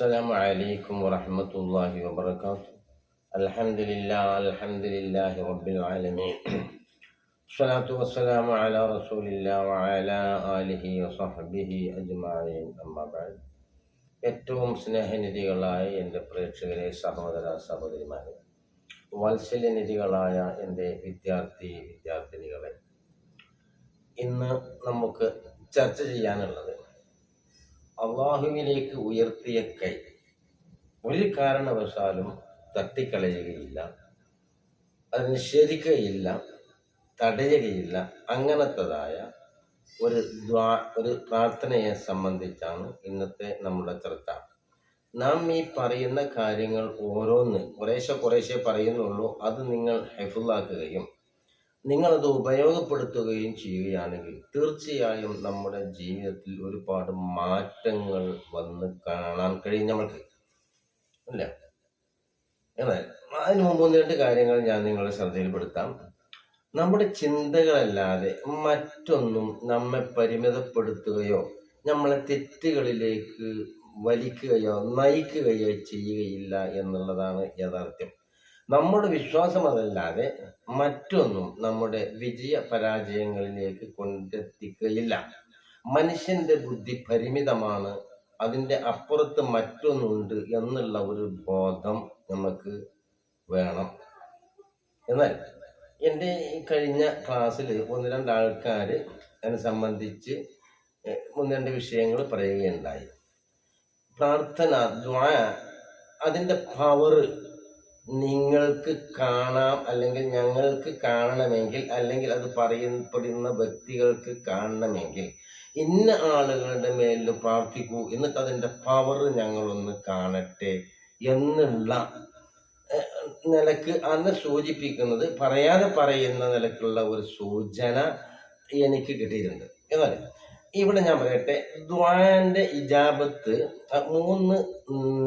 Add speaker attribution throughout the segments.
Speaker 1: السلام عليكم ورحمة الله وبركاته الحمد لله الحمد لله رب العالمين الصلاة والسلام على رسول الله وعلى آله وصحبه أجمعين أما بعد ഏറ്റവും സ്നേഹനിധികളായ എൻ്റെ പ്രേക്ഷകരെ സഹോദര സഹോദരിമാരെ വാത്സല്യനിധികളായ എൻ്റെ വിദ്യാർത്ഥി വിദ്യാർത്ഥിനികളെ ഇന്ന് നമുക്ക് ചർച്ച ചെയ്യാനുള്ളത് അള്ളാഹുവിലേക്ക് ഉയർത്തിയ കൈ ഒരു കാരണവശാലും തട്ടിക്കളയുകയില്ല. അത് നിഷേധിക്കുകയില്ല തടയുകയില്ല. അങ്ങനത്തതായ ഒരു ദ്വാ ഒരു പ്രാർത്ഥനയെ സംബന്ധിച്ചാണ് ഇന്നത്തെ നമ്മുടെ ചർച്ച. നാം ഈ പറയുന്ന കാര്യങ്ങൾ ഓരോന്ന് കുറേശ്ശെ കുറേശ്ശെ പറയുന്നുള്ളൂ. അത് നിങ്ങൾ ഹെഫുള്ളാക്കുകയും നിങ്ങളത് ഉപയോഗപ്പെടുത്തുകയും ചെയ്യുകയാണെങ്കിൽ തീർച്ചയായും നമ്മുടെ ജീവിതത്തിൽ ഒരുപാട് മാറ്റങ്ങൾ വന്ന് കാണാൻ കഴിയും നമ്മൾക്ക്. അല്ല? എന്നാൽ അതിന് മുമ്പ് ഒന്ന് രണ്ട് കാര്യങ്ങൾ ഞാൻ നിങ്ങളുടെ ശ്രദ്ധയിൽപ്പെടുത്താം. നമ്മുടെ ചിന്തകളല്ലാതെ മറ്റൊന്നും നമ്മെ പരിമിതപ്പെടുത്തുകയോ നമ്മളെ തെറ്റുകളിലേക്ക് വലിക്കുകയോ നയിക്കുകയോ ചെയ്യുകയില്ല എന്നുള്ളതാണ് യാഥാർത്ഥ്യം. നമ്മുടെ വിശ്വാസം അതല്ലാതെ മറ്റൊന്നും നമ്മുടെ വിജയ പരാജയങ്ങളിലേക്ക് കൊണ്ടെത്തിക്കുകയില്ല മനുഷ്യന്റെ ബുദ്ധി പരിമിതമാണ്. അതിന്റെ അപ്പുറത്ത് മറ്റൊന്നുണ്ട് എന്നുള്ള ഒരു ബോധം നമുക്ക് വേണം. എന്നാൽ എന്റെ കഴിഞ്ഞ ക്ലാസ്സിൽ ഒന്ന് രണ്ട് ആൾക്കാർ അതിനെ സംബന്ധിച്ച് ഒന്ന് രണ്ട് വിഷയങ്ങൾ പറയുകയുണ്ടായി. പ്രാർത്ഥന ദ്വാ അതിന്റെ പവർ നിങ്ങൾക്ക് കാണാം അല്ലെങ്കിൽ ഞങ്ങൾക്ക് കാണണമെങ്കിൽ അല്ലെങ്കിൽ അത് പറയപ്പെടുന്ന വ്യക്തികൾക്ക് കാണണമെങ്കിൽ ഇന്ന ആളുകളുടെ മേലിൽ പ്രാർത്ഥിക്കൂ. എന്നിട്ട് അതിന്റെ പവർ ഞങ്ങളൊന്ന് കാണട്ടെ എന്നുള്ള നിലയ്ക്ക് അന്ന് സൂചിപ്പിക്കുന്നത് പറയാതെ പറയുന്ന നിലക്കുള്ള ഒരു സൂചന എനിക്ക് കിട്ടിയിട്ടുണ്ട്. എന്നാൽ ഇവിടെ ഞാൻ പറയട്ടെ ദ്വാന്റെ ഇജാബത്ത് മൂന്ന്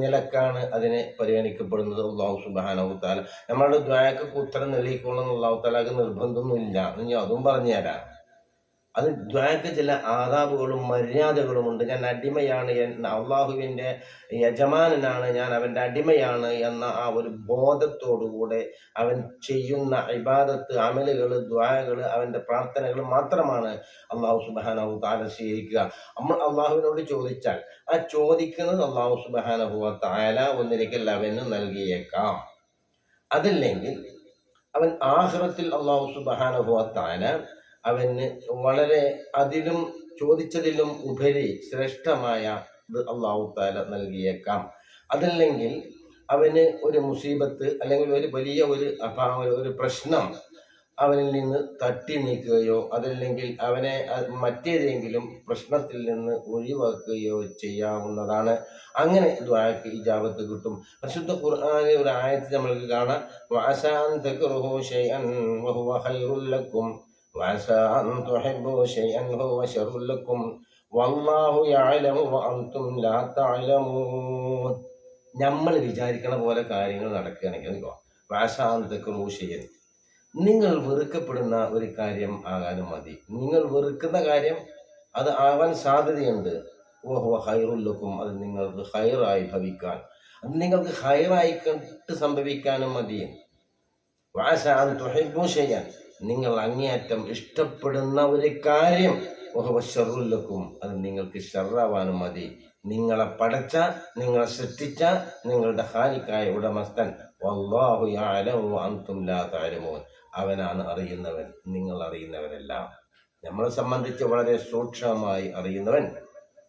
Speaker 1: നിലക്കാണ് അതിനെ പരിഗണിക്കപ്പെടുന്നത് അള്ളാഹു സുബാനഹു താല നമ്മളുടെ ദ്വായക്ക് ഉത്തരം നൽകിക്കൊള്ളുന്ന അള്ളാഹു താലാക്ക് നിർബന്ധമൊന്നുമില്ല. ഞാൻ അതും പറഞ്ഞു തരാം അത് ദ്വായക്ക് ചില ആദാബുകളും മര്യാദകളും ഉണ്ട്. ഞാൻ അടിമയാണ് അള്ളാഹുവിന്റെ യജമാനനാണ്. ഞാൻ അവന്റെ അടിമയാണ് എന്ന ആ ഒരു ബോധത്തോടുകൂടെ അവൻ ചെയ്യുന്ന ഇബാദത്ത് അമലുകൾ ദ്വായകൾ അവന്റെ പ്രാർത്ഥനകൾ മാത്രമാണ് അള്ളാഹു സുബാനഹു താല സ്വീകരിക്കുക. നമ്മൾ അള്ളാഹുവിനോട് ചോദിച്ചാൽ ആ ചോദിക്കുന്നത് അള്ളാഹു സുബാനഹു താല ഒന്നിരിക്കൽ അവന് നൽകിയേക്കാം. അതല്ലെങ്കിൽ അവൻ ആഹ്റത്തിൽ അള്ളാഹു സുബാനഹു താല അവന് വളരെ അതിലും ചോദിച്ചതിലും ഉപരി ശ്രേഷ്ഠമായ അള്ളാഹു താല നൽകിയേക്കാം. അതല്ലെങ്കിൽ അവന് ഒരു മുസീബത്ത് അല്ലെങ്കിൽ ഒരു വലിയ ഒരു ഒരു പ്രശ്നം അവനിൽ നിന്ന് തട്ടി നീക്കുകയോ അതല്ലെങ്കിൽ അവനെ മറ്റേതെങ്കിലും പ്രശ്നത്തിൽ നിന്ന് ഒഴിവാക്കുകയോ ചെയ്യാവുന്നതാണ്. അങ്ങനെ ദ്വാരക്ക് ഇജാബത്ത് കിട്ടും. പരിശുദ്ധ ഖുർആാനിൽ ഒരു ആയത്ത് നമ്മൾക്ക് കാണാം. "വഅസാൻ أن تحبوا شيئا هو شر لكم والله يعلم وأنتم لا تعلمون. നമ്മൾ വിചാരിക്കണ പോലെ കാര്യങ്ങൾ നടക്കുകയാണെങ്കിൽ വഅസാൻ തക്റഹു ശൈഅൻ നിങ്ങൾ വെറുക്കപ്പെടുന്ന ഒരു കാര്യം ആകാനും മതി. നിങ്ങൾ വെറുക്കുന്ന കാര്യം അത് ആവാൻ സാധ്യതയുണ്ട്. ഓഹോ ഹൈറുല്ലക്കും അത് നിങ്ങൾക്ക് ഹൈറായി ഭവിക്കാൻ. അത് നിങ്ങൾക്ക് ഹൈറായി കണ്ട് സംഭവിക്കാനും മതി. വാശാൻ തുഹൈബു ചെയ്യാൻ നിങ്ങൾ അങ്ങേയറ്റം ഇഷ്ടപ്പെടുന്ന ഒരു കാര്യം ഷറുല്ലക്കും അത് നിങ്ങൾക്ക് ഷറാവാനും മതി. നിങ്ങളെ പടച്ച നിങ്ങളെ സൃഷ്ടിച്ച നിങ്ങളുടെ ഹാനിക്കായ ഉടമസ്ഥൻ. വല്ലാഹു യഅലമു വഅൻതും ലാ തഅലമൂൻ. അവനാണ് അറിയുന്നവൻ. നിങ്ങൾ അറിയുന്നവരെല്ലാം നമ്മളെ സംബന്ധിച്ച് വളരെ സൂക്ഷ്മമായി അറിയുന്നവൻ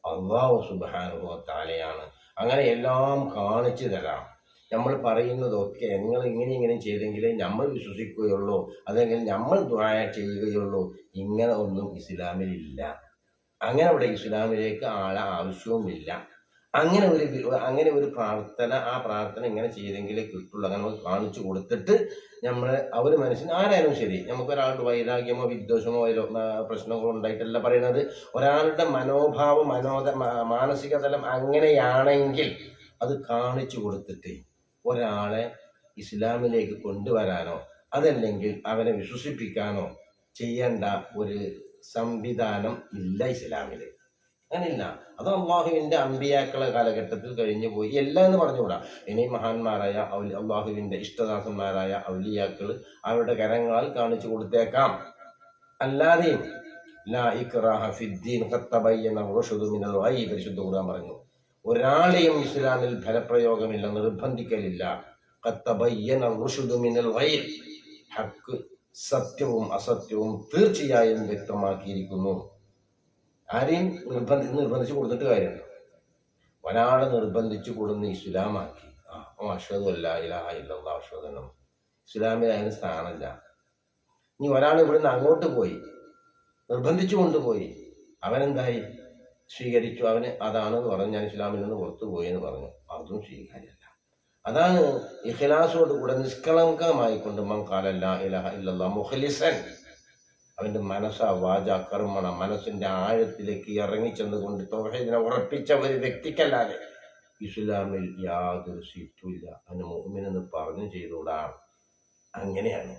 Speaker 1: അള്ളാഹു സുബാനുഭവ താലയാണ് അങ്ങനെ എല്ലാം കാണിച്ചു തരാം. നമ്മൾ പറയുന്നതൊക്കെ നിങ്ങൾ ഇങ്ങനെ ഇങ്ങനെ ചെയ്തെങ്കിലേ നമ്മൾ വിശ്വസിക്കുകയുള്ളൂ. അല്ലെങ്കിൽ നമ്മൾ ദ്വായ ചെയ്യുകയുള്ളൂ. ഇങ്ങനെ ഒന്നും ഇസ്ലാമിലില്ല അങ്ങനെ അവിടെ ഇസ്ലാമിലേക്ക് ആളെ ആവശ്യവുമില്ല. അങ്ങനെ ഒരു അങ്ങനെ ഒരു പ്രാർത്ഥന ആ പ്രാർത്ഥന ഇങ്ങനെ ചെയ്തെങ്കിലേ കിട്ടുള്ളൂ. അങ്ങനെ നമുക്ക് കാണിച്ചു കൊടുത്തിട്ട് നമ്മൾ അവർ മനസ്സിന് ആരായാലും ശരി. നമുക്ക് ഒരാളുടെ വൈരാഗ്യമോ വിദ്വേഷമോ പ്രശ്നങ്ങളോ ഉണ്ടായിട്ടല്ല പറയുന്നത്. ഒരാളുടെ മനോഭാവം മനോദ മാനസികതലം മാനസിക തലം അങ്ങനെയാണെങ്കിൽ അത് കാണിച്ചു കൊടുത്തിട്ട് ഒരാളെ ഇസ്ലാമിലേക്ക് കൊണ്ടുവരാനോ അതല്ലെങ്കിൽ അവനെ വിശ്വസിപ്പിക്കാനോ ചെയ്യേണ്ട ഒരു സംവിധാനം ഇല്ല ഇസ്ലാമിൽ അങ്ങനില്ല. അത് അള്ളാഹുവിന്റെ അമ്പിയാക്കളെ കാലഘട്ടത്തിൽ കഴിഞ്ഞു പോയി. എല്ലാം എന്ന് പറഞ്ഞുകൂടാ? ഇനി മഹാന്മാരായ ഔലി- അള്ളാഹുവിന്റെ ഇഷ്ടദാസന്മാരായ ഔലിയാക്കൾ അവരുടെ കരങ്ങളാൽ കാണിച്ചു കൊടുത്തേക്കാം. അല്ലാതെയും ലാ ഇക്റാഹ ഫിദ്ദീൻ ഖദ് തബയ്യന റുഷ്ദു മിനൽ ഗയ് പരിശുദ്ധ കൂടാൻ പറഞ്ഞു ഒരാളെയും ഇസ്ലാമിൽ ഫലപ്രയോഗമില്ല നിർബന്ധിക്കലില്ല. ഹക്ക് സത്യവും അസത്യവും തീർച്ചയായും വ്യക്തമാക്കിയിരിക്കുന്നു. ആരെയും നിർബന്ധി നിർബന്ധിച്ചു കൊടുത്തിട്ട് കാര്യമുണ്ട് ഒരാളെ നിർബന്ധിച്ചു കൊടുന്ന് ഇസ്ലാമാക്കി. ആ ഓ ഇല്ലല്ലാഹ് അഷ്ഹദു അന്ന ഇസ്ലാമിൽ അതിന് സ്ഥാനമില്ല. ഇനി ഒരാൾ ഇവിടുന്ന് അങ്ങോട്ട് പോയി നിർബന്ധിച്ചു കൊണ്ടുപോയി അവനെന്തായി? സ്വീകരിച്ചു. അവന് അതാണെന്ന് പറഞ്ഞു ഞാൻ ഇസ്ലാമിൽ നിന്ന് പുറത്തു പോയി എന്ന് പറഞ്ഞു. അതും സ്വീകാര്യമല്ല. അതാണ് ഇഖ്ലാസോട് കൂടെ നിഷ്കളങ്കമായിക്കൊണ്ട് മങ്കാലല്ല ഇലഹ ഇല്ലല്ലാ അവന്റെ മനസ്സ വാച കർമ്മണ മനസ്സിന്റെ ആഴത്തിലേക്ക് ഇറങ്ങിച്ചെന്നുകൊണ്ട് തൗഹീദിനെ ഉറപ്പിച്ച ഒരു വ്യക്തിക്കല്ലാതെ ഇസ്ലാമിൽ യാതൊരു സീറ്റുമില്ല അവന് മുഹമ്മിനെന്ന് പറഞ്ഞു ചെയ്തുകൂടാ. അങ്ങനെയാണ്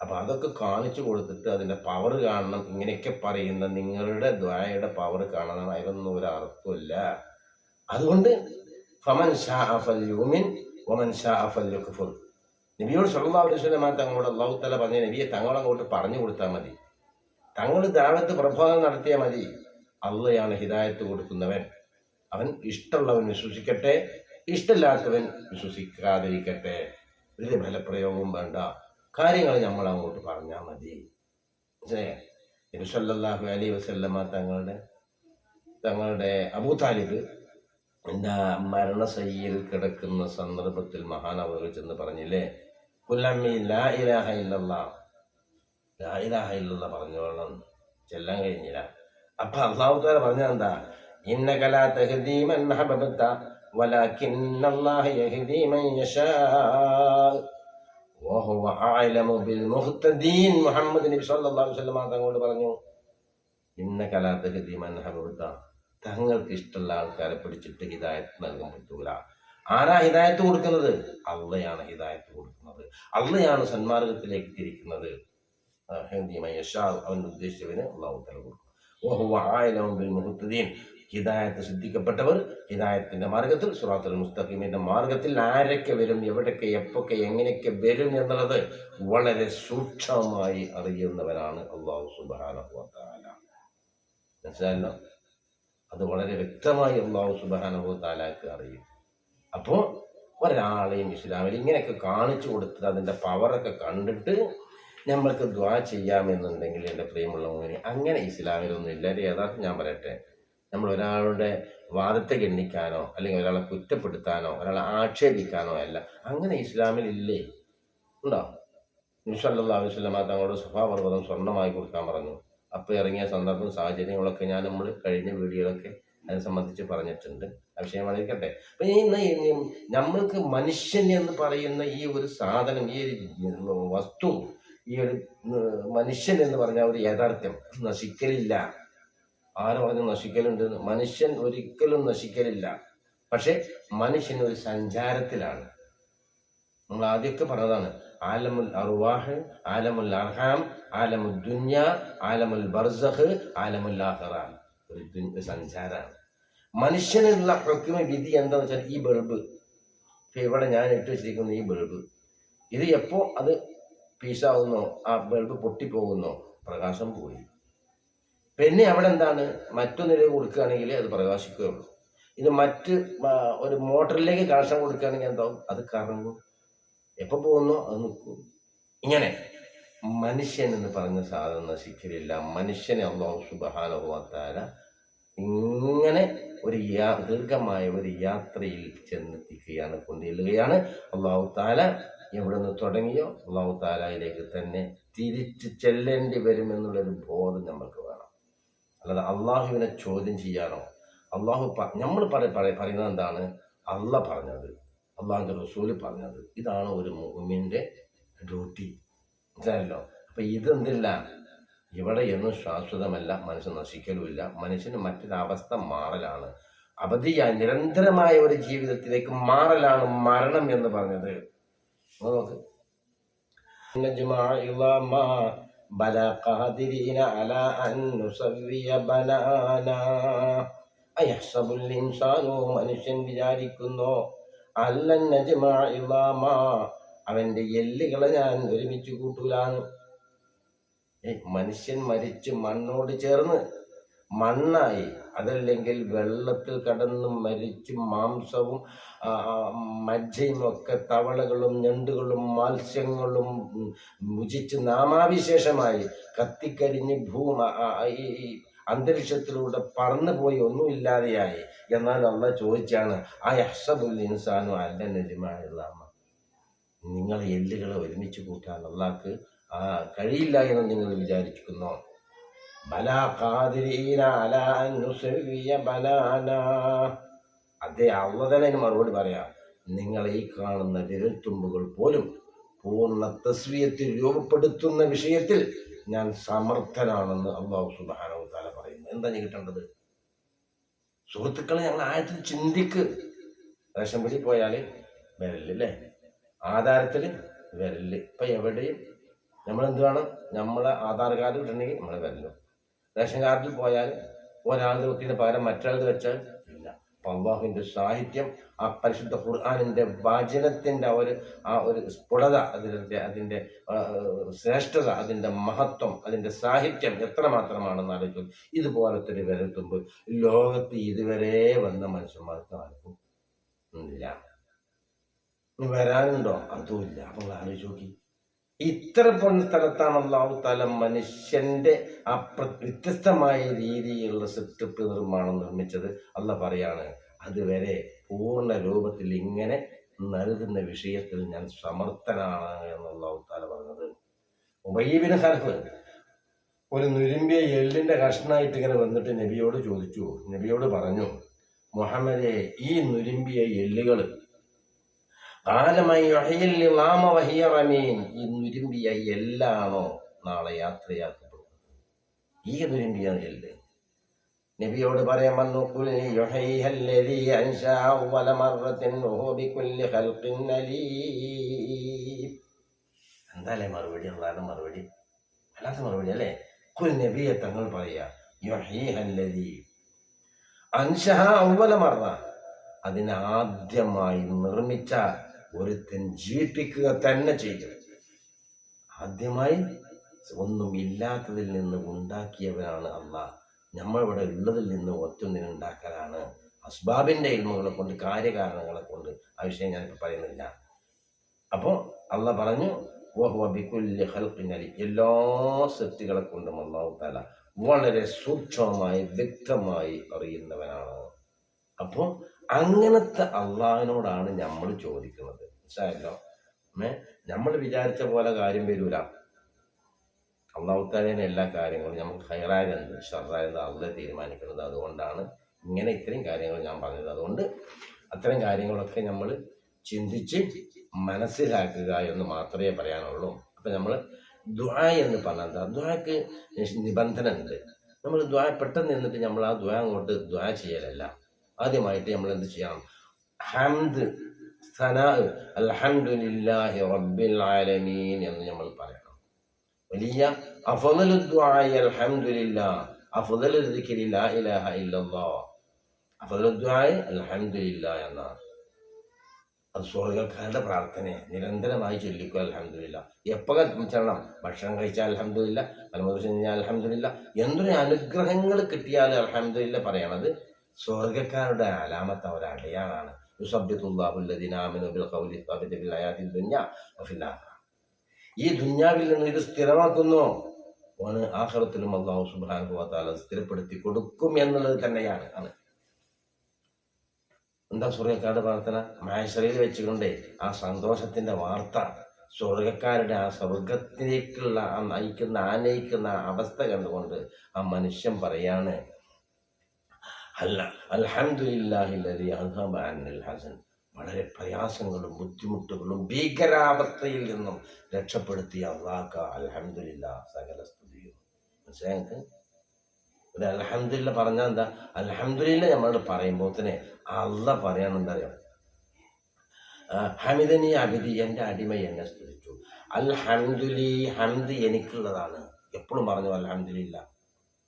Speaker 1: അപ്പൊ അതൊക്കെ കാണിച്ചു കൊടുത്തിട്ട് അതിന്റെ പവർ കാണണം. ഇങ്ങനെയൊക്കെ പറയുന്ന നിങ്ങളുടെ ദ്വായയുടെ പവർ കാണണം. അതിലൊന്നും ഒരു അർത്ഥമില്ല അതുകൊണ്ട് ഫമൻ ഷാ അഫൽ യൂമിൻ ഒമൻ ഷാ അഫൽ യുക്ഫുർ നബിയോട് അലൈഹി വസല്ലം തങ്ങളോട് അള്ളാഹു പറഞ്ഞ നബിയെ തങ്ങളങ്ങോട്ട് പറഞ്ഞു കൊടുത്താൽ മതി. തങ്ങൾ ദാഴത്ത് പ്രബോധനം നടത്തിയാൽ മതി. അള്ളയാണ് ഹിദായത്ത് കൊടുക്കുന്നവൻ. അവൻ ഇഷ്ടമുള്ളവൻ വിശ്വസിക്കട്ടെ ഇഷ്ടമില്ലാത്തവൻ വിശ്വസിക്കാതിരിക്കട്ടെ. വലിയ ഫലപ്രയോഗവും വേണ്ട. കാര്യങ്ങൾ നമ്മൾ അങ്ങോട്ട് പറഞ്ഞാൽ മതി. മനസ്സിലായോ? അലി സല്ലല്ലാഹു അലൈഹി വസല്ലമ തങ്ങളുടെ തങ്ങളുടെ അബൂ താലിബ് എന്താ മരണശയ്യയിൽ കിടക്കുന്ന സന്ദർഭത്തിൽ മഹാനവകൾ ചെന്ന് പറഞ്ഞില്ലേ? കുല്ലമ്മി ലാ ഇലാഹ ലാ ഇലാഹ പറഞ്ഞോളണം ചെല്ലാൻ കഴിഞ്ഞില്ല. അപ്പൊ അള്ളാഹു താല എന്താ? ഇന്ന കലാ തഹദീമൻ വലാ അഹ്ബബ്ത യഹദീമൻ യശാ. മുഹമ്മദ് നബി സല്ലല്ലാഹു അലൈഹി വസല്ലം തങ്ങളോട് പറഞ്ഞു ഇന്ന കലാതഹദി തഹ്ദീ മൻ അഹ്ബബ്ത തങ്ങൾക്ക് ഇഷ്ടമുള്ള ആൾക്കാരെ പിടിച്ചിട്ട് ഹിദായത്ത് നൽകാൻ പറ്റൂല. ആരാ ഹിദായത്ത് കൊടുക്കുന്നത്? അള്ളയാണ് ഹിദായത്ത് കൊടുക്കുന്നത്. അള്ളയാണ് സന്മാർഗത്തിലേക്ക് തിരിക്കുന്നത്. അവൻ ഉദ്ദേശിച്ചവന് അള്ളാഹു തല കൊടുക്കും. ഹിദായത്ത് സിദ്ധിക്കപ്പെട്ടവർ ഹിദായത്തിന്റെ മാർഗത്തിൽ സുറാത്തുൽ മുസ്തഖീമിന്റെ മാർഗത്തിൽ ആരൊക്കെ വരും എവിടൊക്കെ എപ്പൊക്കെ എങ്ങനെയൊക്കെ വരും എന്നുള്ളത് വളരെ സൂക്ഷ്മമായി അറിയുന്നവരാണ് അള്ളാഹു തആല മനസ്സിലായല്ലോ? അത് വളരെ വ്യക്തമായി അള്ളാഹു തആലക്ക് അറിയും. അപ്പോൾ ഒരാളെയും ഇസ്ലാമിൽ ഇങ്ങനെയൊക്കെ കാണിച്ചു കൊടുത്തിട്ട് അതിന്റെ പവറൊക്കെ കണ്ടിട്ട് നമ്മൾക്ക് ദ്വാ ചെയ്യാമെന്നുണ്ടെങ്കിൽ എന്റെ പ്രിയമുള്ള മോനെ അങ്ങനെ ഇസ്ലാമിലൊന്നും ഇല്ല. ഒരു യഥാർത്ഥം ഞാൻ പറയട്ടെ നമ്മൾ ഒരാളുടെ വാദത്തെ ഗണ്ണിക്കാനോ അല്ലെങ്കിൽ ഒരാളെ കുറ്റപ്പെടുത്താനോ ഒരാളെ ആക്ഷേപിക്കാനോ അല്ല. അങ്ങനെ ഇസ്ലാമിൽ ഇല്ലേ ഉണ്ടോ നിഷല്ലാ വസ്ലമ തങ്ങളുടെ സ്വഭാവപർവതം സ്വർണമായി കൊടുക്കാൻ പറഞ്ഞു. അപ്പോൾ ഇറങ്ങിയ സന്ദർഭം സാഹചര്യങ്ങളൊക്കെ ഞാൻ നമ്മൾ കഴിഞ്ഞ വീഡിയോയിലൊക്കെ അതിനെ സംബന്ധിച്ച് പറഞ്ഞിട്ടുണ്ട്. ആ വിഷയം വളരിക്കട്ടെ അപ്പം ഇന്ന് നമ്മൾക്ക് മനുഷ്യൻ എന്ന് പറയുന്ന ഈ ഒരു സാധനം ഈ ഒരു വസ്തു ഈ ഒരു മനുഷ്യൻ എന്ന് പറഞ്ഞ ഒരു യാഥാർത്ഥ്യം നശിക്കലില്ല. ആര് പറഞ്ഞു നശിക്കലുണ്ട് മനുഷ്യൻ ഒരിക്കലും നശിക്കലില്ല. പക്ഷെ മനുഷ്യൻ ഒരു സഞ്ചാരത്തിലാണ്. നമ്മൾ ആദ്യമൊക്കെ പറഞ്ഞതാണ് ആലമുൽ അറുവാഹ് ആലമുൽ അർഹാം ആലമുൽ ദുന്യ ആലമുൽ ബർസഹ് ആലമുൽ ആഹ്റ ഒരു സഞ്ചാരമാണ്. മനുഷ്യനുള്ള ഹുക്കുമ വിധി എന്താന്ന് വെച്ചാൽ ഈ ബൾബ്. ഇവിടെ ഞാൻ ഇട്ട് വെച്ചിരിക്കുന്ന ഈ ബൾബ്. ഇത് എപ്പോ അത് പീസാവുന്നോ? ആ ബൾബ് പൊട്ടിപ്പോകുന്നോ? പ്രകാശം പോയി. പിന്നെ അവിടെ എന്താണ്? മറ്റൊന്നിലേക്ക് കൊടുക്കുകയാണെങ്കിൽ അത് പ്രകാശിക്കുകയുള്ളൂ. ഇത് മറ്റ് ഒരു മോട്ടറിലേക്ക് കണക്ഷൻ കൊടുക്കുകയാണെങ്കിൽ എന്താവും? അത് കറങ്ങും എപ്പോൾ പോകുന്നോ? അത് നിൽക്കും. ഇങ്ങനെ. മനുഷ്യൻ എന്ന് പറഞ്ഞ സാധനം നശിക്കലില്ല. മനുഷ്യനെ അള്ളാഹു സുബഹാനുഭവത്താല ഇങ്ങനെ ഒരു യാ ദീർഘമായ ഒരു യാത്രയിൽ ചെന്നെത്തിക്കുകയാണ് കൊണ്ടുചെല്ലുകയാണ്. അള്ളാഹു താല എവിടെ നിന്ന് തുടങ്ങിയോ? അള്ളാഹു താലയിലേക്ക് തന്നെ തിരിച്ച് ചെല്ലേണ്ടി വരുമെന്നുള്ളൊരു ബോധം നമ്മൾക്ക് വേണം. അല്ലാതെ അള്ളാഹുവിനെ ചോദ്യം ചെയ്യാനോ? അള്ളാഹു നമ്മൾ പറയുന്നത് എന്താണ്? അല്ല പറഞ്ഞത്. അള്ളാഹിന്റെ റസൂൽ പറഞ്ഞത്. ഇതാണ് ഒരു മുഹമ്മിന്റെ ഡ്യൂട്ടി. മനസ്സിലായല്ലോ? അപ്പം ഇതെന്തില്ല? ഇവിടെ എന്നും ശാശ്വതമല്ല മനുഷ്യൻ നശിക്കലുമില്ല. മനുഷ്യന് മറ്റൊരവസ്ഥ മാറലാണ്. അവധിയായ നിരന്തരമായ ഒരു ജീവിതത്തിലേക്ക് മാറലാണ് മരണം എന്ന് പറഞ്ഞത്. നോക്ക്. نجمع عظاما بلا قادرين على أن نسوي بنانا അയഹ്സബുൽ ഇൻസാനു മനുഷ്യൻ വിചാരിക്കുന്നു അല്ലൻ നജ്മഅ ഇളാമ അവന്റെ എല്ലുകളെ ഞാൻ ഒരുമിച്ച് കൂട്ടൂലാന്ന് ഏയ് മനുഷ്യൻ മരിച്ച് മണ്ണോട് ചേർന്ന് മണ്ണായി അതല്ലെങ്കിൽ വെള്ളത്തിൽ കടന്ന് മരിച്ച് മാംസവും മജ്ജയും ഒക്കെ തവളകളും ഞണ്ടുകളും മത്സ്യങ്ങളും മുചിച്ച് നാമാവിശേഷമായി കത്തിക്കരിഞ്ഞ് ആ, ഈ അന്തരീക്ഷത്തിലൂടെ പറന്നുപോയി ഒന്നുമില്ലാതെയായി എന്നാൽ അള്ള ചോദിച്ചാണ് ആ യഹ്സബുൽ ഇൻസാനു അല്ല നജിമാലാമ നിങ്ങളെ എല്ലുകളെ ഒരുമിച്ച് കൂട്ടാൻ അള്ളാക്ക് ആ കഴിയില്ല എന്ന് നിങ്ങൾ വിചാരിക്കുന്നു ബലാ ഖാദിരീന അലാ അൻ നുസവ്വിയ ബനാനാ അതേ അള്ള തന്നെ മറുപടി പറയാം നിങ്ങൾ ഈ കാണുന്ന വിരൽത്തുമ്പുകൾ പോലും പൂർണ തസ്വീയത്തിൽ രൂപപ്പെടുത്തുന്ന വിഷയത്തിൽ ഞാൻ സമർത്ഥനാണെന്ന് അള്ളാഹു സുബാനോ താല പറയുന്നു. എന്താ ഞാൻ കിട്ടേണ്ടത്? സുഹൃത്തുക്കളെ ഞങ്ങൾ ആഴത്തിൽ ചിന്തിക്ക്. റേഷൻ പിടി പോയാൽ വിരലല്ലേ ആധാരത്തിൽ വിരൽ ഇപ്പം എവിടെയും നമ്മളെന്ത് വേണം നമ്മളെ ആധാർ കാർഡ് കിട്ടണമെങ്കിൽ നമ്മളെ വിരലും റേഷൻ കാർഡിൽ പോയാൽ ഒരാളുടെ വെക്കിന് പകരം മറ്റൊരാളുടെ വെച്ചാൽ ഇല്ല. അപ്പം അള്ളാഹുവിന്റെ സാഹിത്യം ആ പരിശുദ്ധ ഖുർആാനിന്റെ വചനത്തിന്റെ ഒരു ആ ഒരു സ്ഫുടത അതിന്റെ അതിന്റെ ശ്രേഷ്ഠത അതിന്റെ മഹത്വം അതിന്റെ സാഹിത്യം എത്രമാത്രമാണെന്ന് ആലോചിച്ചു ഇതുപോലത്തെ ഒരു വിരൽത്തുമ്പ് ലോകത്ത് ഇതുവരെ വന്ന മനുഷ്യന്മാർക്ക് ആർക്കും ഇല്ല വരാനുണ്ടോ? അതുമില്ല അപ്പോൾ ആലോചിച്ച് നോക്കി. ഇത്ര പൊണ്ണ സ്ഥലത്താണ് അള്ളാഹു താല മനുഷ്യന്റെ ആ വ്യത്യസ്തമായ രീതിയിലുള്ള സെറ്റപ്പ് നിർമ്മാണം നിർമ്മിച്ചത്. അല്ല പറയാണ് അതുവരെ പൂർണ രൂപത്തിൽ ഇങ്ങനെ നൽകുന്ന വിഷയത്തിൽ ഞാൻ സമർത്ഥനാണ് എന്നുള്ള താല പറഞ്ഞത്. ഉബയ്യബിന് ഹർഫ് ഒരു നുരുമ്പിയ എല്ലിന്റെ കഷ്ണമായിട്ട് ഇങ്ങനെ വന്നിട്ട് നബിയോട് ചോദിച്ചു. നബിയോട് പറഞ്ഞു മുഹമ്മദെ ഈ നുരുമ്പിയ എല്ലുകൾ ഈ എല്ലാണോ നാളെ യാത്രയാക്കപ്പെടുന്നത്? ഈ നുരുമ്പിയ നബിയോട് പറയാൻ വന്നു. എന്താല്ലേ മറുപടി? എന്താണ് മറുപടി. അല്ലാത്ത മറുപടി അല്ലേ? കുൽ നബിയെ തങ്ങൾ പറയാ അൻഷഹ ഔവല അവ്വല അതിനാദ്യമായി നിർമ്മിച്ച ഒരുത്തൻ ജീവിപ്പിക്കുക തന്നെ ചെയ്യുക ആദ്യമായി ഒന്നും ഇല്ലാത്തതിൽ നിന്ന് ഉണ്ടാക്കിയവനാണ് അള്ളാഹ്. നമ്മളിവിടെ ഉള്ളതിൽ നിന്ന് ഒറ്റൊന്നിനെ ഉണ്ടാക്കലാണ്. അസ്ബാബിന്റെ ഇൽമുകളെ കൊണ്ട് കാര്യകാരണങ്ങളെ കൊണ്ട് ആ വിഷയം ഞാനിപ്പോൾ പറയുന്നില്ല. അപ്പോൾ അള്ള പറഞ്ഞു. എല്ലാ സൃഷ്ടികളെ കൊണ്ടും അള്ളാഹു താല വളരെ സൂക്ഷ്മമായി വ്യക്തമായി അറിയുന്നവനാണ്. അപ്പോൾ അങ്ങനത്തെ അള്ളാഹിനോടാണ് നമ്മൾ ചോദിക്കുന്നത്. മനസ്സിലായല്ലോ? ഏ നമ്മൾ വിചാരിച്ച പോലെ കാര്യം വരൂല. അള്ളാഹുത്താലേനെ എല്ലാ കാര്യങ്ങളും നമുക്ക് ഹൈറായതെന്ത് ഷറായത് അള്ളെ തീരുമാനിക്കുന്നത് അതുകൊണ്ടാണ് ഇങ്ങനെ ഇത്രയും കാര്യങ്ങൾ ഞാൻ പറഞ്ഞത്. അതുകൊണ്ട് അത്തരം കാര്യങ്ങളൊക്കെ നമ്മൾ ചിന്തിച്ച് മനസ്സിലാക്കുക എന്ന് മാത്രമേ പറയാനുള്ളൂ. അപ്പം നമ്മൾ ദ്വാ എന്ന് പറഞ്ഞാൽ ദ്വാക്ക് നിബന്ധന ഉണ്ട് നമ്മൾ ദ്വാ പെട്ടെന്ന് നിന്നിട്ട് നമ്മൾ ആ ദ്വാ അങ്ങോട്ട് ദ്വാ ചെയ്യലല്ല. ആദ്യമായിട്ട് നമ്മൾ എന്ത് ചെയ്യണം? ഹംദ് സനാ റബ്ബിൽ ആലമീൻ എന്ന് നമ്മൾ പറയണം. വലിയ അൽഹംദുലില്ലാ ലാ ഇലാഹ ഇല്ലല്ലാഹ് അൽഹംദുലില്ലാ എന്നാണ്. അത് സ്വർഗക്കാരുടെ പ്രാർത്ഥനയെ നിരന്തരമായി ചൊല്ലിക്കുക അലഹമില്ല എപ്പോൾ ചെല്ലണം ഭക്ഷണം കഴിച്ചാൽ അലഹമില്ല മലമൂത്രം കഴിഞ്ഞാൽ അലഹമില്ല എന്തൊരു അനുഗ്രഹങ്ങൾ കിട്ടിയാൽ അലഹമില്ല പറയണത് സ്വർഗക്കാരുടെ അലാമത്ത് ഒരു ഈ ദുന്യാവിൽ നിന്ന് ഇത് സ്ഥിരമാക്കുന്നു. ഓന് ആഹ്റത്തിലും അള്ളാഹു സുബാനുഭവത്താല സ്ഥിരപ്പെടുത്തി കൊടുക്കും എന്നുള്ളത് തന്നെയാണ്. അത് എന്താ സ്വർഗക്കാരുടെ പ്രാർത്ഥന? മായശ്രയിൽ വെച്ചുകൊണ്ട് ആ സന്തോഷത്തിന്റെ വാർത്ത സ്വർഗക്കാരുടെ ആ സ്വർഗത്തിലേക്കുള്ള ആ നയിക്കുന്ന ആനയിക്കുന്ന അവസ്ഥ കണ്ടുകൊണ്ട് ആ മനുഷ്യൻ പറയാണ് അല്ല അൽഹംദുലില്ലാഹില്ലദീ അദ്ഹബ അന്നിൽ ഹസൻ. വളരെ പ്രയാസങ്ങളും ബുദ്ധിമുട്ടുകളും ഭീകരാവസ്ഥയിൽ നിന്നും രക്ഷപ്പെടുത്തിയ അള്ളാഹ് അൽഹംദുലില്ലാ സകല സ്തുതിയും. മനസ്സിലായത് ഒരു അലഹമില്ല പറഞ്ഞാൽ എന്താ? അലഹമില്ല നമ്മളോട് പറയുമ്പോൾ തന്നെ അള്ള പറയണം എന്താ അറിയാം ഹമിദനി അഭിതി എന്റെ അടിമ എന്നെ സ്തുതിച്ചു. അൽഹംദുലി ഹംദ് എനിക്കുള്ളതാണ്. എപ്പോഴും പറഞ്ഞു അൽഹംദുലില്ല.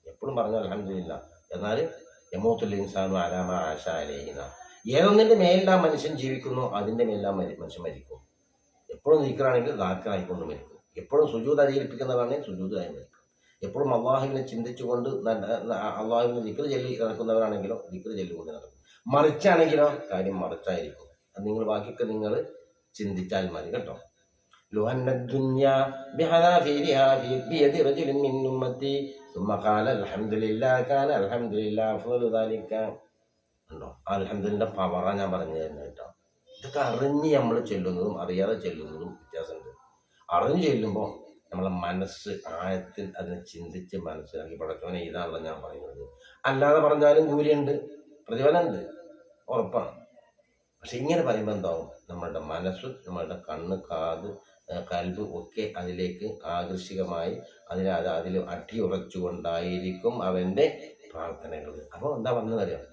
Speaker 1: എപ്പോഴും പറഞ്ഞു അൽഹംദുലില്ല. എന്നാൽ യമോത്തുൽ ഇൻസാനു അലാമ ആശ അലേഹിന ഏതൊന്നിന്റെ മേലെല്ലാം മനുഷ്യൻ ജീവിക്കുന്നു അതിന്റെ മേലിലാ മനുഷ്യൻ മരിക്കും. എപ്പോഴും നീക്കറാണെങ്കിൽ ദാക്കറായിക്കൊണ്ട് മരിക്കും. എപ്പോഴും സുജൂത് അധികരിപ്പിക്കുന്നവരാണെങ്കിൽ സുജൂതായി മരിക്കും. എപ്പോഴും അള്ളാഹുവിനെ ചിന്തിച്ചുകൊണ്ട് അള്ളാഹുവിനെ ദിക്കർ ചെല്ലി നടക്കുന്നവരാണെങ്കിലോ ദിക്കർ ചെല്ലുകൊണ്ട് നടക്കും. മറിച്ചാണെങ്കിലോ കാര്യം മറിച്ചായിരിക്കും. അത് നിങ്ങൾ ബാക്കിയൊക്കെ നിങ്ങൾ ചിന്തിച്ചാൽ മതി കേട്ടോ. ലുഹന്ന ദുന്യ ഹാ ഫീ ബിയതി റജുലിൻ മിൻ ഉമ്മത്തി ثم قال الحمد لله كان الحمد لله أفضل ذلك ഉണ്ടോ അൽഹംദുലിന്റെ പവറ ഞാൻ പറഞ്ഞു തരുന്നത് കേട്ടോ ഇതൊക്കെ അറിഞ്ഞ് നമ്മൾ ചെല്ലുന്നതും അറിയാതെ ചെല്ലുന്നതും വ്യത്യാസമുണ്ട് അറിഞ്ഞ് ചെല്ലുമ്പോൾ നമ്മളെ മനസ്സ് ആഴത്തിൽ അതിനെ ചിന്തിച്ച് മനസ്സിലാക്കി പടച്ചവനെ ഇതാണല്ലോ ഞാൻ പറയുന്നത് അല്ലാതെ പറഞ്ഞാലും കൂലിയുണ്ട് പ്രതിഫലമുണ്ട് ഉറപ്പാണ് പക്ഷെ ഇങ്ങനെ പറയുമ്പോൾ എന്താവും നമ്മളുടെ മനസ്സ് നമ്മളുടെ കണ്ണ് കാത് ഏഹ് കൽബ് ഒക്കെ അതിലേക്ക് ആകർഷികമായി അതിനെ അത് അതിൽ അടിയുറച്ചുകൊണ്ടായിരിക്കും അവന്റെ പ്രാർത്ഥനകൾ. അപ്പോൾ എന്താ പറഞ്ഞതറിയാം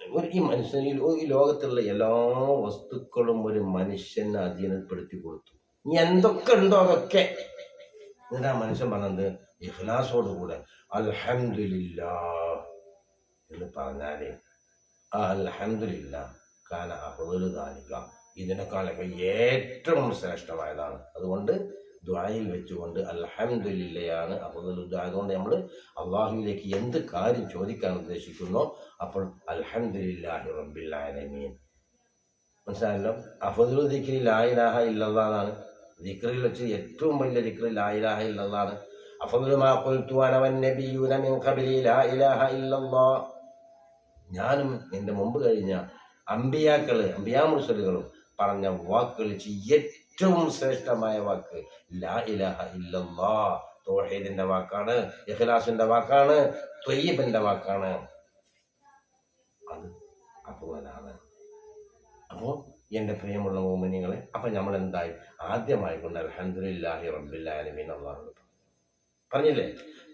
Speaker 1: ഒരു ഈ മനുഷ്യനിൽ ഈ ലോകത്തുള്ള എല്ലാ വസ്തുക്കളും ഒരു മനുഷ്യനെ അധീനപ്പെടുത്തി കൊടുത്തു. ഇനി എന്തൊക്കെ ഉണ്ടോ അതൊക്കെ? എന്നിട്ട് ആ മനുഷ്യൻ പറഞ്ഞത് ഇഹ്ലാസോടുകൂടെ അൽഹംദുലില്ലാ എന്ന് പറഞ്ഞാലേ ആ അൽഹംദുലില്ല കാന അഹുദുൽ ദാലിക ഇതിനേക്കാളൊക്കെ ഏറ്റവും ശ്രേഷ്ഠമായതാണ്. അതുകൊണ്ട് ദ്വായിൽ വെച്ചുകൊണ്ട് അൽഹംദുലില്ലയാണ് അപ്പോൾ അതുകൊണ്ട് നമ്മൾ അള്ളാഹുവിലേക്ക് എന്ത് കാര്യം ചോദിക്കാൻ ഉദ്ദേശിക്കുന്നോ അപ്പോൾ അൽഹംദുലില്ലാഹി റബ്ബിൽ ആലമീൻ. മനസ്സിലായല്ലോ? അഫദുൽ ദിക്രി ലായിലാഹ ഇല്ലതാണ് ദിക്റിൽ വെച്ച് ഏറ്റവും വലിയ ദിക്രി ലായിലാഹ ഇല്ലതാണ് അഫദുൽ മാ ഖുൽതു അന വന്നബിയൂന മിൻ ഖബലി ഞാനും എന്റെ മുമ്പ് കഴിഞ്ഞ അമ്പിയാക്കൾ അമ്പിയാ മുർസലുകളും പറഞ്ഞ വാക്കുകൾ ഏറ്റവും ശ്രേഷ്ഠമായ വാക്ക് ലാ ഇലാഹ ഇല്ലല്ലാ തോഹീദിന്റെ വാക്കാണ് ഇഖ്ലാസിന്റെ വാക്കാണ് ത്വയ്യബിന്റെ വാക്കാണ്. അത് അപ്പോലാണ് അപ്പോൾ എന്റെ പ്രിയമുള്ള ഓമനികളെ അപ്പം നമ്മൾ എന്തായി ആദ്യമായി കൊണ്ട് അലഹദില്ലാഹി റബ്ബില്ലാലമീൻ അള്ളാഹു പറഞ്ഞില്ലേ?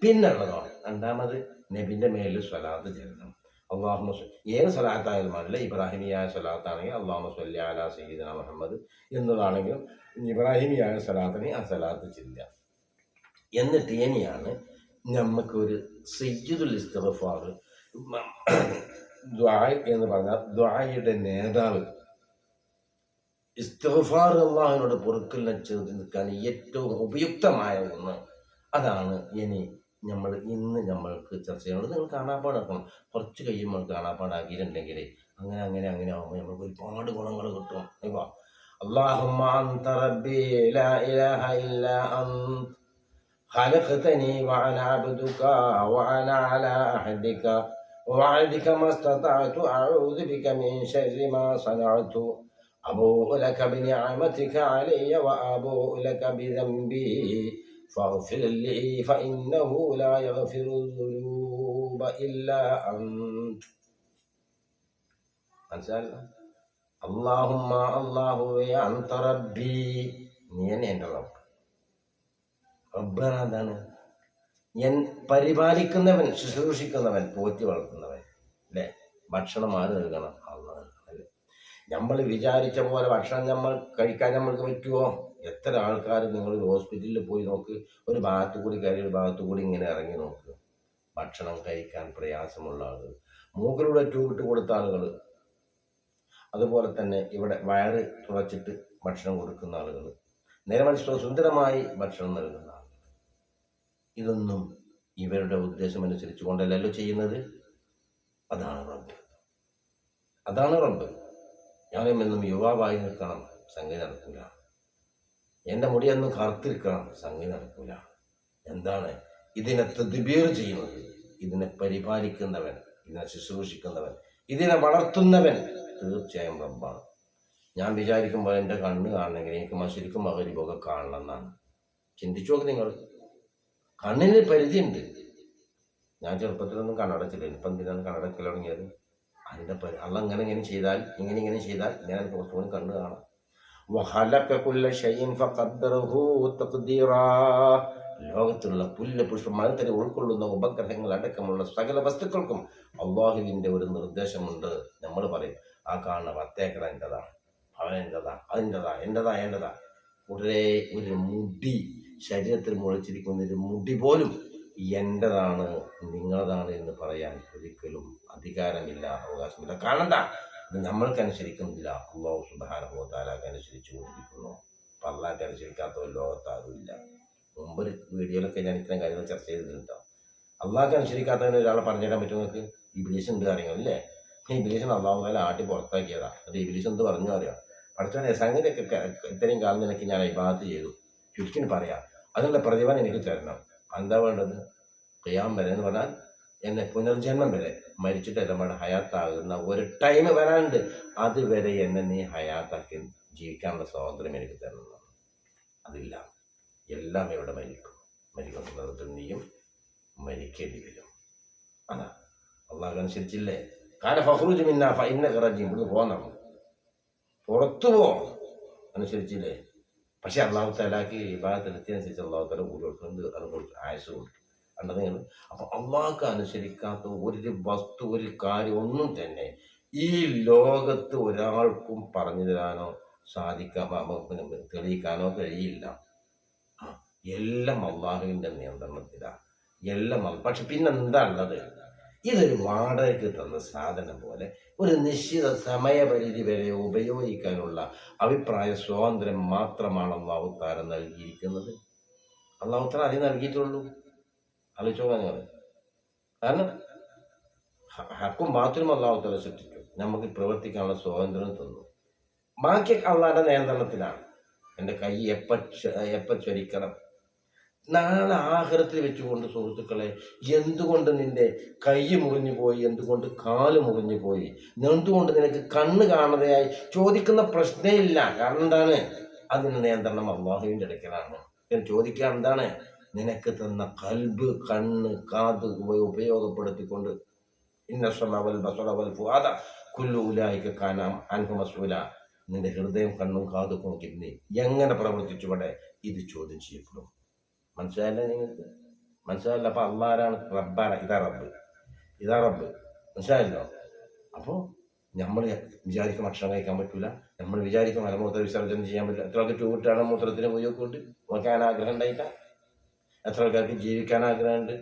Speaker 1: പിന്നുള്ളതോ രണ്ടാമത് നബിന്റെ മേലിൽ സ്വലാത്ത് ചെല്ലണം അള്ളാഹു ഏത് സ്വലാത്തായാലും മാറില്ല ഇബ്രാഹിമിയായ സ്വലാത്താണെങ്കിൽ അള്ളാഹു സല്ലി അല സയ്യിദന മുഹമ്മദ് എന്നതാണെങ്കിലും ഇബ്രാഹിമിയായ സ്വലാത്തിനെ ആ സ്വലാത്ത് ചെല്ലുക എന്നിട്ട് ഇനിയാണ് നമുക്കൊരു സയ്യിദുൽ ഇസ്തഫാർ ദ്വായ് എന്ന് പറഞ്ഞാൽ ദ്വായയുടെ നേതാവ്. ഇസ്തഫാർ അള്ളാഹിനോട് പൊറുക്കലിനെ ചേർത്ത് നിൽക്കാൻ ഏറ്റവും ഉപയുക്തമായ ഒന്ന് അതാണ് ഇനി നമ്മൾ ഇന്ന് നമ്മൾക്ക് ചർച്ച ചെയ്യുന്നത് നിങ്ങൾ കാണാപ്പാടാക്കണം കുറച്ച് കഴിയുമ്പോൾ കാണാപ്പാടാക്കിയിട്ടുണ്ടെങ്കിൽ അങ്ങനെ അങ്ങനെ അങ്ങനെ ആകുമ്പോൾ നമുക്ക് ഒരുപാട് ഗുണങ്ങൾ കിട്ടും ഇപ്പൊ اللهم أنت ربي لا إله إلا أنت خلقتني وأنا عبدك وأنا على عهدك ووعدك ما استطعت أعوذ بك من شر ما صنعت أبوء لك بنعمتك علي وأبوء لك بذنبي فاغفر لي فإنه لا يغفر الذنوب إلا أنت മനസ്സിലായല്ലോ അള്ളാഹുമ്മ അള്ളാഹുവേ അന്ത റബ്ബി നീ തന്നെ എൻ്റെ റബ്ബ് റബ്ബാണ് അതാണ് എൻ പരിപാലിക്കുന്നവൻ ശുശ്രൂഷിക്കുന്നവൻ പോറ്റി വളർത്തുന്നവൻ അല്ലേ ഭക്ഷണം ആര് നൽകണം അള്ളാഹ് നൽകണം അല്ലേ നമ്മൾ വിചാരിച്ച പോലെ ഭക്ഷണം നമ്മൾ കഴിക്കാൻ നമ്മൾക്ക് പറ്റുമോ എത്ര ആൾക്കാർ നിങ്ങൾ ഹോസ്പിറ്റലിൽ പോയി നോക്ക് ഒരു ഭാഗത്തു കൂടി കയറി ഒരു ഭാഗത്തു കൂടി ഇങ്ങനെ ഇറങ്ങി നോക്ക്. ഭക്ഷണം കഴിക്കാൻ പ്രയാസമുള്ള ആളുകൾ മൂക്കിലൂടെ ട്യൂബിട്ട് കൊടുത്ത ആളുകൾ അതുപോലെ തന്നെ ഇവിടെ വയറ് തുറച്ചിട്ട് ഭക്ഷണം കൊടുക്കുന്ന ആളുകൾ നിരമനുഷ്ഠ സുന്ദരമായി ഭക്ഷണം നൽകുന്ന ആളുകൾ ഇതൊന്നും ഇവരുടെ ഉദ്ദേശം അനുസരിച്ച് കൊണ്ടല്ലല്ലോ ചെയ്യുന്നത്? അതാണ് റബ്ബ്. അതാണ് റബ്ബ്. ഞാനും എന്നും യുവാവായി നിൽക്കണം സംഗതി നടക്കൂല എന്റെ മുടിയൊന്നും കറുത്തിരിക്കണം. സംഗതി നടക്കൂല. എന്താണ്? ഇതിനെ തദ്ബീർ ചെയ്യുന്നത്. ഇതിനെ പരിപാലിക്കുന്നവൻ ഇതിനെ ശുശ്രൂഷിക്കുന്നവൻ ഇതിനെ വളർത്തുന്നവൻ തീർച്ചയായും റബ്ബാണ്. ഞാൻ വിചാരിക്കുമ്പോൾ എന്റെ കണ്ണ് കാണണമെങ്കിൽ എനിക്ക് മശരിക്കും മകരിബൊക്കെ കാണണം എന്നാണ്. ചിന്തിച്ചു നോക്ക് നിങ്ങൾ. കണ്ണിന് പരിധിയുണ്ട്. ഞാൻ ചെറുപ്പത്തിലൊന്നും കണ്ണടച്ചില്ല ഇപ്പം എന്തിനാണ് കണ്ണടക്കൽ തുടങ്ങിയത്? അതിന്റെ പരി അള്ള അങ്ങനെ ഇങ്ങനെ ചെയ്താൽ ഇങ്ങനെ ഇങ്ങനെ ചെയ്താൽ ഞാൻ കുറച്ചുകൂടി കണ്ണ് കാണാം. വഹലക്ക കുല്ല ഷൈൻ ഫഖദ്റഹു തഖ്ദീറാ. ലോകത്തിലുള്ള പുല്ല് പുഷ്പം മനുഷ്യരെ ഉൾക്കൊള്ളുന്ന ഉപഗ്രഹങ്ങൾ അടക്കമുള്ള സകല വസ്തുക്കൾക്കും അള്ളാഹുവിന്റെ ഒരു നിർദ്ദേശമുണ്ട്. നമ്മൾ പറയും ആ കാണുന്ന വത്തേക്കട എന്റെതാണ് അവനെന്റെതാ അതിന്റെതാ എന്റെതാ എന്റെതാ ഒരേ ഒരു മുടി ശരീരത്തിൽ മുളച്ചിരിക്കുന്ന ഒരു മുടി പോലും എന്റെതാണ് നിങ്ങളതാണ് എന്ന് പറയാൻ ഒരിക്കലും അധികാരമില്ല അവകാശമില്ല. കാണണ്ട. ഇത് നമ്മൾക്ക് അനുസരിക്കുന്നില്ല അള്ളാഹു സുബാനഹോ താലാക്ക് അനുസരിച്ചു കൊണ്ടിരിക്കുന്നു അപ്പം അള്ളാഹ്ക്ക് അനുസരിക്കാത്ത ഒരു ലോകത്താരുമില്ല. മുമ്പ് ഒരു വീഡിയോയിലൊക്കെ ഞാൻ ഇത്രയും കാര്യങ്ങൾ ചർച്ച ചെയ്തിട്ടുണ്ടോ? അള്ളാഹ്ക്ക് അനുസരിക്കാത്തതിന് ഒരാളെ പറഞ്ഞിടാൻ പറ്റും നിങ്ങൾക്ക് ഇബിലീസ് ഉണ്ട് അല്ലേ ഈ ഇബിലീസിന് അള്ളാഹു താല ആട്ടി പുറത്താക്കിയതാ. അത് ഇബിലീസ് എന്ത് പറഞ്ഞു അറിയാം? പഠിച്ചവനെ സംഗതിയൊക്കെ ഇത്രയും കാലം നിനക്ക് ഞാൻ ഇബാദത്ത് ചെയ്തു. ചുരുക്കിന് പറയാം. അതിനുള്ള പ്രതിഫലം എനിക്ക് തരണം. എന്താ വേണ്ടത്? ചെയ്യാൻ വരെ എന്ന് പറഞ്ഞാൽ എന്നെ പുനർജന്മം വരെ മരിച്ചിട്ട് നമ്മുടെ ഹയാത്താകുന്ന ഒരു ടൈം വരാനുണ്ട്. അതുവരെ എന്നെ നീ ഹയാത്താക്കി ജീവിക്കാനുള്ള സ്വാതന്ത്ര്യം എനിക്ക് തരണം അതില്ല. എല്ലാം ഇവിടെ മരിക്കും. മരിക്കുന്ന സന്ദർഭത്തിൽ നീയും മരിക്കേണ്ടി വരും. അതാ. അള്ളാഹ് അനുസരിച്ചില്ലേ? കാല ഫഹ്റുജ് മിന്ന ഇന്ന കറജി ഇവിടുന്ന് പോകണം പുറത്തു പോകണം അനുസരിച്ചില്ലേ? പക്ഷെ അള്ളാഹു തലാക്ക് വിഭാഗത്തിലെത്തിയനുസരിച്ച് അള്ളാഹു തല കൂടി കൊടുക്കുന്നുണ്ട് അത് കൊടുക്കും ആയുസ് കൊടുത്തു. കണ്ടത് അപ്പോൾ അപ്പം അള്ളാഹ്ക്ക് അനുസരിക്കാത്ത ഒരു വസ്തു ഒരു കാര്യം ഒന്നും തന്നെ ഈ ലോകത്ത് ഒരാൾക്കും പറഞ്ഞു തരാനോ സാധിക്കാൻ തെളിയിക്കാനോ കഴിയില്ല. എല്ലാം അള്ളാഹുവിന്റെ നിയന്ത്രണത്തിലാണ് എല്ലാം പക്ഷെ പിന്നെന്താ ഉള്ളത്? ഇതൊരു വാടകയ്ക്ക് തന്ന സാധനം പോലെ ഒരു നിശ്ചിത സമയപരിധി വരെ ഉപയോഗിക്കാനുള്ള അഭിപ്രായ സ്വാതന്ത്ര്യം മാത്രമാണ് അള്ളാഹുത്താരം നൽകിയിരിക്കുന്നത്. അള്ളാഹുത്താരം അതിന് നൽകിയിട്ടുള്ളൂ. ആലോചിച്ചോളാം നിങ്ങൾ കാരണം ഹക്കും ബാത്റൂം അള്ളാഹുത്തല സൃഷ്ടിച്ചു. നമുക്ക് പ്രവർത്തിക്കാനുള്ള സ്വാതന്ത്ര്യം തന്നു. ബാക്കി അള്ളാഹുടെ നിയന്ത്രണത്തിലാണ്. എന്റെ കൈ എപ്പ എപ്പ ചൊരിക്കണം? നാളെ ആഹാരത്തിൽ വെച്ചുകൊണ്ട് സുഹൃത്തുക്കളെ എന്തുകൊണ്ട് നിന്റെ കൈ മുറിഞ്ഞു പോയി? എന്തുകൊണ്ട് കാൽ മുറിഞ്ഞു പോയി? എന്തുകൊണ്ട് നിനക്ക് കണ്ണ് കാണാതെയായി? ചോദിക്കുന്ന പ്രശ്നമില്ല കാരണം എന്താണ്? അതിന് നിയന്ത്രണം അള്ളാഹുവിന്റെ അടുക്കലാണ്. ഞാൻ ചോദിക്കാൻ എന്താണ്? നിനക്ക് തന്ന കൽബ് കണ്ണ് കാത് ഉപ- ഉപയോഗപ്പെടുത്തിക്കൊണ്ട് ഇന്നസമവൽ ബസറവൽ ഫുആദ കുല്ലു ഉലൈക കാനാം അൻഹു മസ്ഊല. നിന്റെ ഹൃദയം കണ്ണും കാതും നോക്കി നീ പ്രവർത്തിച്ചു പ്രവർത്തിച്ചുവിടെ ഇത് ചോദ്യം ചെയ്യപ്പെടും. മനസ്സിലായില്ലേ നിങ്ങൾക്ക്? മനസ്സിലായില്ല? അപ്പൊ അള്ളാരാണ്? റബ്ബാണ്. ഇതാ റബ്ബ്. ഇതാ റബ്ബ്. മനസ്സിലായല്ലോ? അപ്പോൾ നമ്മൾ വിചാരിക്കും ഭക്ഷണം കഴിക്കാൻ പറ്റൂല. നമ്മൾ വിചാരിക്കും മലമൂത്ര വിസർജനം ചെയ്യാൻ പറ്റില്ല. എത്ര ചൂട്ടാണ് മൂത്രത്തിന് ഉപയോഗമുണ്ട് നോക്കാൻ ആഗ്രഹം ഉണ്ടായിട്ടാ? എത്ര ആൾക്കാർക്ക് ജീവിക്കാൻ ആഗ്രഹമുണ്ട്?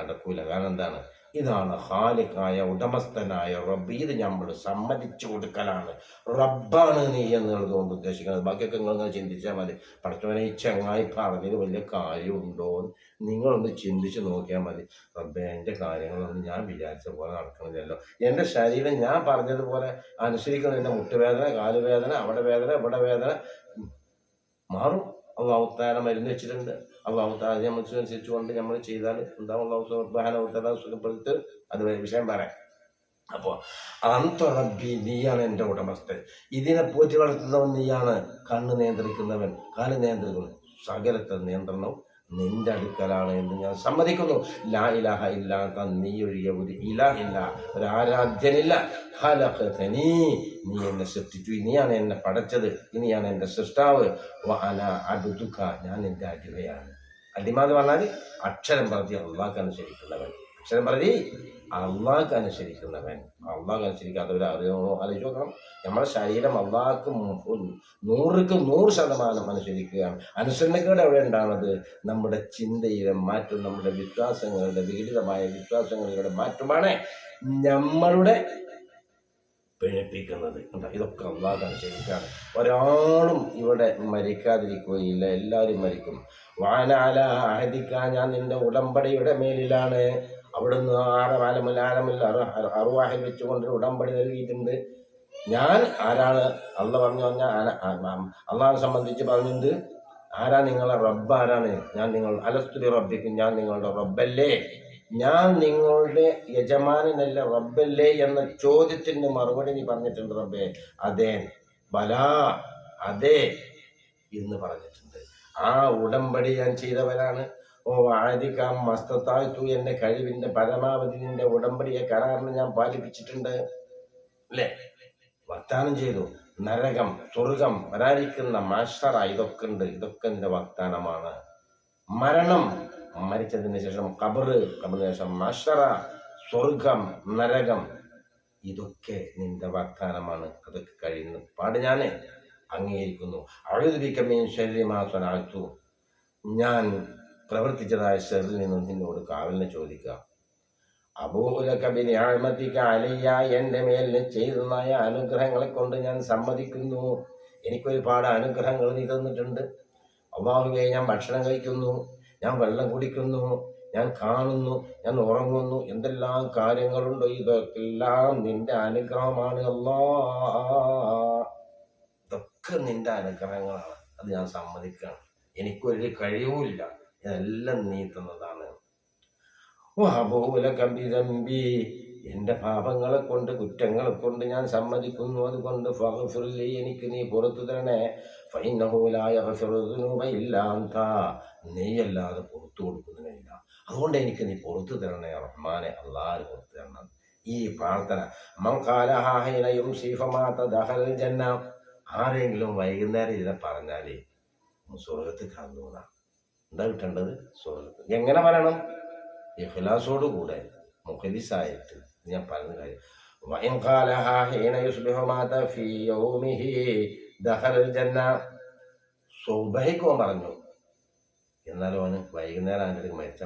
Speaker 1: നടക്കൂല. കാരണം എന്താണ്? ഇതാണ് ഹാലിക്കായ ഉടമസ്ഥനായ റബ്ബ്. ഇത് നമ്മൾ സമ്മതിച്ചു കൊടുക്കലാണ്. റബ്ബാണ് നീ എന്നുള്ളത് കൊണ്ട് ഉദ്ദേശിക്കുന്നത്. ബാക്കിയൊക്കെ നിങ്ങൾ ചിന്തിച്ചാൽ മതി. പഠിച്ചവനെ ഈ ചങ്ങായി പറഞ്ഞത് വലിയ കാര്യമുണ്ടോ നിങ്ങളൊന്ന് ചിന്തിച്ച് നോക്കിയാൽ മതി. റബ്ബെ എന്റെ കാര്യങ്ങളൊന്നും ഞാൻ വിചാരിച്ച പോലെ നടക്കണില്ലല്ലോ. എന്റെ ശരീരം ഞാൻ പറഞ്ഞതുപോലെ അനുസരിക്കണം. എന്റെ മുട്ടുവേദന കാലുവേദന അവിടെ വേദന ഇവിടെ വേദന മാറും. മാറും അള്ളാഹുത്താല മരുന്ന് വെച്ചിട്ടുണ്ട്. അള്ളാഹുത്താല അനുസരിച്ചുകൊണ്ട് നമ്മൾ ചെയ്താൽ എന്താ അള്ളാഹു സുഖപ്പെടുത്ത് അത് വിഷയം പറയാം. അപ്പോൾ അന്തൊറബി നീയാണ് എന്റെ ഉടമസ്ഥൻ. ഇതിനെ പോറ്റി വളർത്തുന്നവൻ നീയാണ്. കണ്ണ് നിയന്ത്രിക്കുന്നവൻ കാൽ നിയന്ത്രിക്കുന്നു സകലത്തെ നിയന്ത്രണം നിന്റെ അടുക്കലാണ് എന്ന് ഞാൻ സമ്മതിക്കുന്നു. ലാ ഇലാഹ ഇല്ലാത്ത നീ ഒഴികെ ഒരു ഇലാഹില്ല ഒരു ആരാധ്യനില്ല. ഹലഹനീ നീ എന്നെ സൃഷ്ടിച്ചു. നീയാണ് എന്നെ പടച്ചത്. ഇനിയാണ് എന്റെ സൃഷ്ടാവ്. അന ഞാൻ എന്റെ അടിമയാണ്. എന്ന് പറഞ്ഞാൽ അക്ഷരം പറഞ്ഞ് അള്ളാഹ് അനുസരിക്കുന്നവൻ. അക്ഷരം പറഞ്ഞ് അള്ളാഹ് അനുസരിക്കുന്നവൻ. അള്ളാഹ് അനുസരിക്കാത്തവർ അറിയണോ ആലോചിച്ച് നോക്കണം. നമ്മുടെ ശരീരം അള്ളാഹ്ക്ക് നൂറുക്ക് നൂറ് ശതമാനം അനുസരിക്കുകയാണ്. അനുസരണക്കേട് എവിടെ ഉണ്ടാകുന്നത് നമ്മുടെ ചിന്തയിലെ മാറ്റം നമ്മുടെ വിശ്വാസങ്ങളുടെ വികലിതമായ വിശ്വാസങ്ങളുടെ മാറ്റമാണ് നമ്മളുടെ പിഴപ്പിക്കുന്നത്? ഇതൊക്കെ അള്ളാഹ് അനുസരിച്ചാണ് ഒരാളും ഇവിടെ മരിക്കാതിരിക്കുകയില്ല. എല്ലാവരും മരിക്കും. വാനാല അഹദിക്ക ഞാൻ നിന്റെ ഉടമ്പടിയുടെ മേലിലാണ്. അവിടുന്ന് ആറമാലമില്ല അറുവാഹിൽ വെച്ചുകൊണ്ട് ഉടമ്പടി നൽകിയിട്ടുണ്ട്. ഞാൻ ആരാണ്? അള്ള പറഞ്ഞു പറഞ്ഞാൽ അള്ളാഹിനെ സംബന്ധിച്ച് പറഞ്ഞിട്ടുണ്ട്. ആരാ നിങ്ങളെ റബ്ബ്? ആരാണ്? ഞാൻ നിങ്ങൾ അലസ്തുലി റബ്ബിക്കും ഞാൻ നിങ്ങളുടെ റബ്ബല്ലേ? ഞാൻ നിങ്ങളുടെ യജമാനനല്ല റബ്ബല്ലേ എന്ന ചോദ്യത്തിന് മറുപടി നീ പറഞ്ഞിട്ടുണ്ട് റബ്ബേ. അതെ. ബലാ. അതെ എന്ന് പറഞ്ഞിട്ടുണ്ട്. ആ ഉടമ്പടി ഞാൻ ചെയ്തവരാണ് ഓ ആദിക്കാം മസ്തത്താഴ്ത്തു എന്റെ കഴിവിന്റെ പരമാവധി നിന്റെ ഉടമ്പടിയെ കരാറിന് ഞാൻ പാലിപ്പിച്ചിട്ടുണ്ട്. അല്ലേ? വാഗ്ദാനം ചെയ്തു. നരകം സ്വർഗം വരാതിരിക്കുന്ന മാഷറ ഇതൊക്കെ ഉണ്ട്. ഇതൊക്കെ നിന്റെ വാഗ്ദാനമാണ്. മരണം മരിച്ചതിന് ശേഷം കബറ് കബറിന് ശേഷം മഷറ സ്വർഗം നരകം. ഇതൊക്കെ നിന്റെ വാഗ്ദാനമാണ്. അതൊക്കെ കഴിയുന്നു പാട് ഞാൻ അംഗീകരിക്കുന്നു. അഴുതിരിക്കമേ ശരീരമാസനാച്ചു ഞാൻ പ്രവർത്തിച്ചതായ ഷെറിൽ നിന്നും നിന്നോട് കാവലിനെ ചോദിക്കുക. അബൂലക്കബിനിയാമത്തിക്ക് അലിയ എന്റെ മേൽ നീ ചെയ്തതായ അനുഗ്രഹങ്ങളെ കൊണ്ട് ഞാൻ സമ്മതിക്കുന്നു. എനിക്കൊരുപാട് അനുഗ്രഹങ്ങൾ നീ തന്നിട്ടുണ്ട്. അള്ളാഹുവെ ഞാൻ ഭക്ഷണം കഴിക്കുന്നു. ഞാൻ വെള്ളം കുടിക്കുന്നു ഞാൻ കാണുന്നു ഞാൻ ഉറങ്ങുന്നു എന്തെല്ലാം കാര്യങ്ങളുണ്ടോ ഇതൊക്കെല്ലാം നിന്റെ അനുഗ്രഹമാണ് അല്ലോ. ഇതൊക്കെ നിന്റെ അനുഗ്രഹങ്ങളാണ്. അത് ഞാൻ സമ്മതിക്കണം. എനിക്കൊരു കഴിവുമില്ല. ഇതെല്ലാം നീ തന്നതാണ്. കമ്പിതമ്പി എന്റെ പാപങ്ങളെ കൊണ്ട് കുറ്റങ്ങളെ കൊണ്ട് ഞാൻ സമ്മതിക്കുന്നു. അതുകൊണ്ട് ഫഹഫിറിലി എനിക്ക് നീ പുറത്തു തരണേ. ഫൈനഹൂലായ ഇല്ലാന്ത നീയല്ലാതെ പുറത്തു കൊടുക്കുന്നതിനില്ല അതുകൊണ്ട് എനിക്ക് നീ പുറത്തു തരണേ റഹ്മാനെ അള്ളാഹ് പുറത്തു തരണം. ഈ പ്രാർത്ഥന മങ്കാലഹാഹിനയും ശീഫമാത്ത ദഹൽ ജന്ന ആരെങ്കിലും വൈകുന്നേരം ഇതിനെ പറഞ്ഞാലേ സ്വർഗത്തിൽ കടന്നുകൂടാ എന്താ കിട്ടേണ്ടത്? സ്വർഗത്തിൽ എങ്ങനെ പറയണം ഇഖ്ലാസോട് കൂടെ മുഖലിസായിട്ട് ഞാൻ പറഞ്ഞ കാര്യം. വഇൻ ഖാലഹാ ഹീന യുസ്ബിഹു മാത ഫീ യൗമിഹി ദഖലൽ ജന്ന സുബഹിക്ക് പറഞ്ഞു. എന്നാലും അവന് വൈകുന്നേരം അവന്റെ അടുത്ത് മരിച്ച